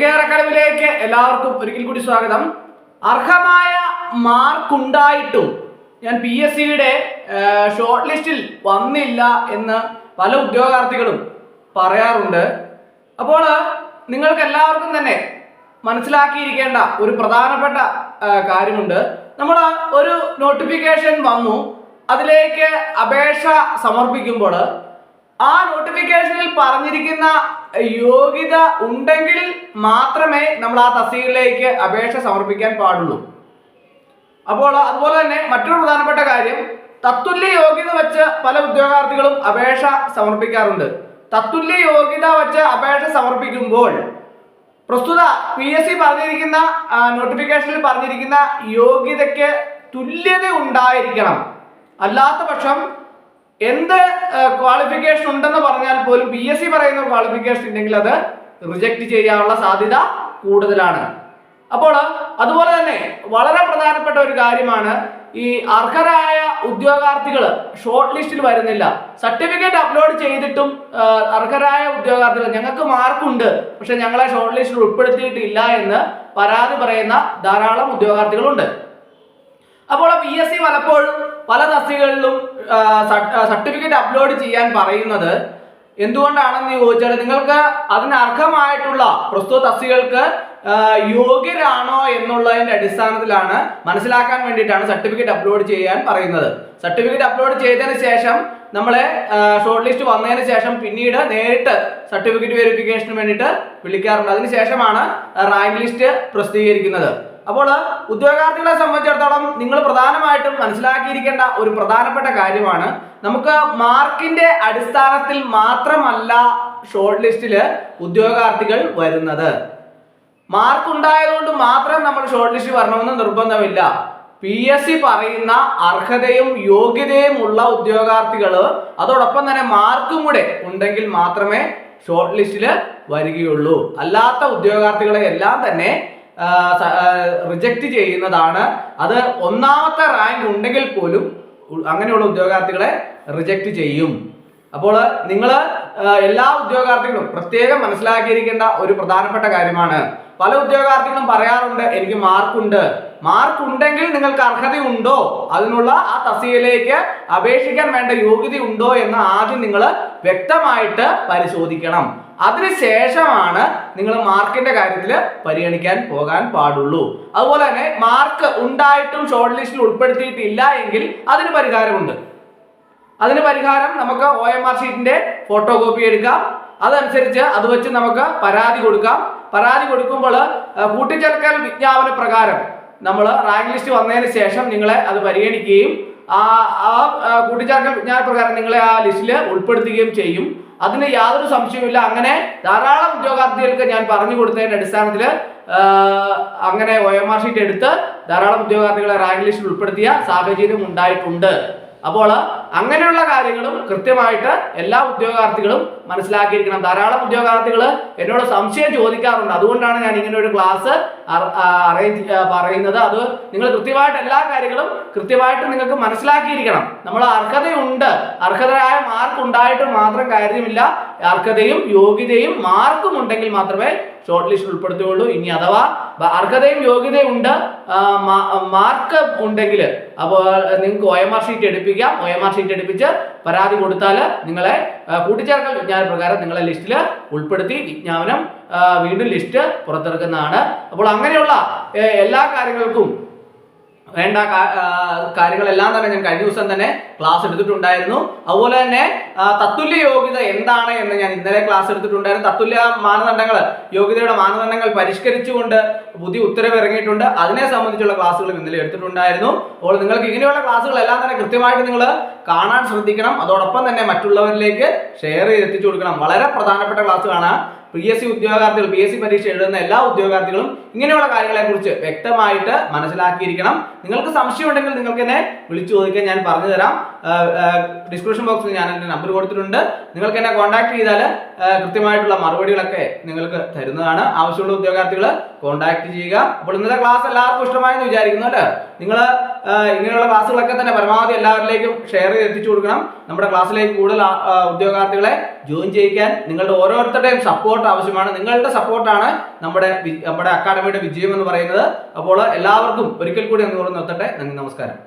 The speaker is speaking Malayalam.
കെയർ എല്ലാവർക്കും ഒരിക്കൽ കൂടി സ്വാഗതം. അർഹമായ മാർക്ക് ഉണ്ടായിട്ടും ഞാൻ പി എസ് സിയുടെ ഷോർട്ട് ലിസ്റ്റിൽ വന്നില്ല എന്ന് പല ഉദ്യോഗാർത്ഥികളും പറയാറുണ്ട്. അപ്പോൾ നിങ്ങൾക്ക് എല്ലാവർക്കും തന്നെ മനസ്സിലാക്കിയിരിക്കേണ്ട ഒരു പ്രധാനപ്പെട്ട കാര്യമുണ്ട്. നമ്മൾ ഒരു നോട്ടിഫിക്കേഷൻ വന്നു. അതിലേക്ക് അപേക്ഷ സമർപ്പിക്കുമ്പോൾ ആ നോട്ടിഫിക്കേഷനിൽ പറഞ്ഞിരിക്കുന്ന യോഗ്യത ഉണ്ടെങ്കിൽ മാത്രമേ നമ്മൾ ആ തസ്തികയിലേക്ക് അപേക്ഷ സമർപ്പിക്കാൻ പാടുള്ളൂ. അപ്പോൾ അതുപോലെ തന്നെ മറ്റൊരു പ്രധാനപ്പെട്ട കാര്യം തത്തുല്യ യോഗ്യത വെച്ച് പല ഉദ്യോഗാർത്ഥികളും അപേക്ഷ സമർപ്പിക്കാറുണ്ട്. തത്തുല്യ യോഗ്യത വെച്ച് അപേക്ഷ സമർപ്പിക്കുമ്പോൾ പ്രസ്തുത പി എസ് സി പറഞ്ഞിരിക്കുന്ന നോട്ടിഫിക്കേഷനിൽ പറഞ്ഞിരിക്കുന്ന യോഗ്യതയ്ക്ക് തുല്യത ഉണ്ടായിരിക്കണം. അല്ലാത്ത പക്ഷം എന്ത് ക്വാളിഫിക്കേഷൻ ഉണ്ടെന്ന് പറഞ്ഞാൽ പോലും പി എസ് സി പറയുന്ന ക്വാളിഫിക്കേഷൻ ഉണ്ടെങ്കിൽ അത് റിജക്ട് ചെയ്യാനുള്ള സാധ്യത കൂടുതലാണ്. അപ്പോൾ അതുപോലെ തന്നെ വളരെ പ്രധാനപ്പെട്ട ഒരു കാര്യമാണ് ഈ അർഹരായ ഉദ്യോഗാർത്ഥികൾ ഷോർട്ട് ലിസ്റ്റിൽ വരുന്നില്ല. സർട്ടിഫിക്കറ്റ് അപ്ലോഡ് ചെയ്തിട്ടും അർഹരായ ഉദ്യോഗാർത്ഥികൾ ഞങ്ങൾക്ക് മാർക്കുണ്ട് പക്ഷെ ഞങ്ങളെ ഷോർട്ട് ലിസ്റ്റിൽ ഉൾപ്പെടുത്തിയിട്ടില്ല എന്ന് പരാതി പറയുന്ന ധാരാളം ഉദ്യോഗാർത്ഥികളുണ്ട്. അപ്പോൾ പി എസ് സി പലപ്പോഴും പല തസ്തികകളിലും സർട്ടിഫിക്കറ്റ് അപ്ലോഡ് ചെയ്യാൻ പറയുന്നത് എന്തുകൊണ്ടാണെന്ന് ചോദിച്ചാൽ നിങ്ങൾക്ക് അതിന് അർഹമായിട്ടുള്ള പ്രസ്തുത തസ്തികൾക്ക് യോഗ്യരാണോ എന്നുള്ളതിന്റെ അടിസ്ഥാനത്തിലാണ് മനസ്സിലാക്കാൻ വേണ്ടിയിട്ടാണ് സർട്ടിഫിക്കറ്റ് അപ്ലോഡ് ചെയ്യാൻ പറയുന്നത്. സർട്ടിഫിക്കറ്റ് അപ്ലോഡ് ചെയ്തതിന് ശേഷം നമ്മളെ ഷോർട്ട് ലിസ്റ്റ് വന്നതിന് ശേഷം പിന്നീട് നേരിട്ട് സർട്ടിഫിക്കറ്റ് വെരിഫിക്കേഷന് വേണ്ടിയിട്ട് വിളിക്കാറുണ്ട്. അതിനുശേഷമാണ് റാങ്ക് ലിസ്റ്റ് പ്രസിദ്ധീകരിക്കുന്നത്. അപ്പോൾ ഉദ്യോഗാർത്ഥികളെ സംബന്ധിച്ചിടത്തോളം നിങ്ങൾ പ്രധാനമായിട്ടും മനസ്സിലാക്കിയിരിക്കേണ്ട ഒരു പ്രധാനപ്പെട്ട കാര്യമാണ്. നമുക്ക് മാർക്കിന്റെ അടിസ്ഥാനത്തിൽ മാത്രമല്ല ഷോർട്ട് ലിസ്റ്റിൽ ഉദ്യോഗാർത്ഥികൾ വരുന്നത്. മാർക്ക് ഉണ്ടായതുകൊണ്ട് മാത്രം നമ്മൾ ഷോർട്ട് ലിസ്റ്റ് വരണമെന്ന് നിർബന്ധമില്ല. പി എസ് സി പറയുന്ന അർഹതയും യോഗ്യതയും ഉള്ള ഉദ്യോഗാർത്ഥികൾ അതോടൊപ്പം തന്നെ മാർക്കും കൂടെ ഉണ്ടെങ്കിൽ മാത്രമേ ഷോർട്ട് ലിസ്റ്റിൽ വരികയുള്ളൂ. അല്ലാത്ത ഉദ്യോഗാർത്ഥികളെ എല്ലാം തന്നെ റിജക്റ്റ് ചെയ്യുന്നതാണ്. അത് ഒന്നാമത്തെ റാങ്ക് ഉണ്ടെങ്കിൽ പോലും അങ്ങനെയുള്ള ഉദ്യോഗാർത്ഥികളെ റിജക്റ്റ് ചെയ്യും. അപ്പോൾ നിങ്ങൾ എല്ലാ ഉദ്യോഗാർത്ഥികളും പ്രത്യേകം മനസ്സിലാക്കിയിരിക്കേണ്ട ഒരു പ്രധാനപ്പെട്ട കാര്യമാണ്. പല ഉദ്യോഗാർത്ഥികളും പറയാറുണ്ട് എനിക്ക് മാർക്കുണ്ട് മാർക്ക് ഉണ്ടെങ്കിൽ നിങ്ങൾക്ക് അർഹതയുണ്ടോ? അതിനുള്ള ആ തസ്തികയിലേക്ക് അപേക്ഷിക്കാൻ വേണ്ട യോഗ്യത ഉണ്ടോ എന്ന് ആദ്യം നിങ്ങൾ വ്യക്തമായിട്ട് പരിശോധിക്കണം. അതിനുശേഷമാണ് നിങ്ങൾ മാർക്കിന്റെ കാര്യത്തിൽ പരിഗണിക്കാൻ പോകാൻ പാടുള്ളൂ. അതുപോലെ തന്നെ മാർക്ക് ഉണ്ടായിട്ടും ഷോർട്ട് ലിസ്റ്റിൽ ഉൾപ്പെടുത്തിയിട്ടില്ല എങ്കിൽ അതിന് പരിഹാരമുണ്ട്. അതിന് പരിഹാരം നമുക്ക് ഒ എം ആർ ഷീറ്റിന്റെ ഫോട്ടോ കോപ്പി എടുക്കാം. അതനുസരിച്ച് അത് വെച്ച് നമുക്ക് പരാതി കൊടുക്കാം. പരാതി കൊടുക്കുമ്പോൾ കൂട്ടിച്ചേർക്കൽ വിജ്ഞാപന പ്രകാരം നമ്മൾ റാങ്ക് ലിസ്റ്റ് വന്നതിന് ശേഷം നിങ്ങളെ അത് പരിഗണിക്കുകയും ആ ആ കൂട്ടിച്ചേർക്കൽ വിജ്ഞാനപ്രകാരം നിങ്ങളെ ആ ലിസ്റ്റിൽ ഉൾപ്പെടുത്തുകയും ചെയ്യും. അതിന് യാതൊരു സംശയവുമില്ല. അങ്ങനെ ധാരാളം ഉദ്യോഗാർത്ഥികൾക്ക് ഞാൻ പറഞ്ഞു കൊടുത്തതിന്റെ അടിസ്ഥാനത്തിൽ അങ്ങനെ ഒ എം ആർ ഷീറ്റ് എടുത്ത് ധാരാളം ഉദ്യോഗാർത്ഥികളെ റാങ്ക് ലിസ്റ്റിൽ ഉൾപ്പെടുത്തിയ സാഹചര്യം ഉണ്ടായിട്ടുണ്ട് അപ്പോൾ അങ്ങനെയുള്ള കാര്യങ്ങളും കൃത്യമായിട്ട് എല്ലാ ഉദ്യോഗാർത്ഥികളും മനസ്സിലാക്കിയിരിക്കണം. ധാരാളം ഉദ്യോഗാർത്ഥികൾ എന്നോട് സംശയം ചോദിക്കാറുണ്ട്. അതുകൊണ്ടാണ് ഞാൻ ഇങ്ങനെ ഒരു ക്ലാസ് അറേഞ്ച് പറയുന്നത്. അത് നിങ്ങൾ കൃത്യമായിട്ട് എല്ലാ കാര്യങ്ങളും കൃത്യമായിട്ട് നിങ്ങൾക്ക് മനസ്സിലാക്കിയിരിക്കണം. നമ്മൾ അർഹതയുണ്ട്. അർഹതരായ മാർക്ക് ഉണ്ടായിട്ട് മാത്രം കാര്യമില്ല. അർഹതയും യോഗ്യതയും മാർക്കും ഉണ്ടെങ്കിൽ മാത്രമേ ഷോർട്ട് ലിസ്റ്റ് ഉൾപ്പെടുത്തുകയുള്ളൂ. ഇനി അഥവാ അർഹതയും യോഗ്യതയും ഉണ്ട് മാർക്ക് ഉണ്ടെങ്കിൽ അപ്പോൾ നിങ്ങൾക്ക് ഒ എം ആർ ഷീറ്റ് എടുപ്പിക്കാം. ഒ എം ആർ ഷീറ്റ് എടുപ്പിച്ച് പരാതി കൊടുത്താൽ നിങ്ങളെ കൂട്ടിച്ചേർക്കൽ വിജ്ഞാന പ്രകാരം നിങ്ങളെ ലിസ്റ്റിൽ ഉൾപ്പെടുത്തി വിജ്ഞാപനം വീണ്ടും ലിസ്റ്റ് പുറത്തിറക്കുന്നതാണ്. അപ്പോൾ അങ്ങനെയുള്ള എല്ലാ കാര്യങ്ങൾക്കും വേണ്ട കാര്യങ്ങളെല്ലാം തന്നെ ഞാൻ കഴിഞ്ഞ ദിവസം തന്നെ ക്ലാസ് എടുത്തിട്ടുണ്ടായിരുന്നു. അതുപോലെ തന്നെ തത്തുല്യ യോഗ്യത എന്താണ് എന്ന് ഞാൻ ഇന്നലെ ക്ലാസ് എടുത്തിട്ടുണ്ടായിരുന്നു. തത്തുല്യ മാനദണ്ഡങ്ങൾ യോഗ്യതയുടെ മാനദണ്ഡങ്ങൾ പരിഷ്കരിച്ചുകൊണ്ട് പുതിയ ഉത്തരവ് ഇറങ്ങിയിട്ടുണ്ട്. അതിനെ സംബന്ധിച്ചുള്ള ക്ലാസ്സുകൾ ഇന്നലെ എടുത്തിട്ടുണ്ടായിരുന്നു. അപ്പോൾ നിങ്ങൾക്ക് ഇങ്ങനെയുള്ള ക്ലാസ്സുകളെല്ലാം തന്നെ കൃത്യമായിട്ട് നിങ്ങൾ കാണാൻ ശ്രദ്ധിക്കണം. അതോടൊപ്പം തന്നെ മറ്റുള്ളവരിലേക്ക് ഷെയർ ചെയ്ത് എത്തിച്ചു കൊടുക്കണം. വളരെ പ്രധാനപ്പെട്ട ക്ലാസ്സുകളാണ് പി എസ് സി ഉദ്യോഗാർത്ഥികൾ പി എസ് സി പരീക്ഷ എഴുതുന്ന എല്ലാ ഉദ്യോഗാർത്ഥികളും ഇങ്ങനെയുള്ള കാര്യങ്ങളെ കുറിച്ച് വ്യക്തമായിട്ട് മനസ്സിലാക്കിയിരിക്കണം. നിങ്ങൾക്ക് സംശയം ഉണ്ടെങ്കിൽ നിങ്ങൾക്ക് എന്നെ വിളിച്ചു ചോദിക്കാൻ ഞാൻ പറഞ്ഞു തരാം. ഡിസ്ക്രിപ്ഷൻ ബോക്സിൽ ഞാൻ എന്റെ നമ്പർ കൊടുത്തിട്ടുണ്ട്. നിങ്ങൾക്ക് എന്നെ കോൺടാക്ട് ചെയ്താൽ കൃത്യമായിട്ടുള്ള മറുപടികളൊക്കെ നിങ്ങൾക്ക് തരുന്നതാണ്. ആവശ്യമുള്ള ഉദ്യോഗാർത്ഥികൾ കോൺടാക്ട് ചെയ്യുക. അപ്പോൾ ഇന്നത്തെ ക്ലാസ് എല്ലാവർക്കും ഇഷ്ടമായെന്ന് വിചാരിക്കുന്നു അല്ലേ? നിങ്ങൾ ഇങ്ങനെയുള്ള ക്ലാസ്സുകളൊക്കെ തന്നെ പരമാവധി എല്ലാവരിലേക്കും ഷെയർ ചെയ്ത് എത്തിച്ചു കൊടുക്കണം. നമ്മുടെ ക്ലാസ്സിലേക്ക് കൂടുതൽ ഉദ്യോഗാർത്ഥികളെ ജോയിൻ ചെയ്യിക്കാൻ നിങ്ങളുടെ ഓരോരുത്തരുടെയും സപ്പോർട്ട് ആവശ്യമാണ്. നിങ്ങളുടെ സപ്പോർട്ടാണ് നമ്മുടെ നമ്മുടെ അക്കാഡമിയുടെ വിജയം എന്ന് പറയുന്നത്. അപ്പോൾ എല്ലാവർക്കും ഒരിക്കൽ കൂടി എന്ന് നിർത്തട്ടെ. നന്ദി നമസ്കാരം.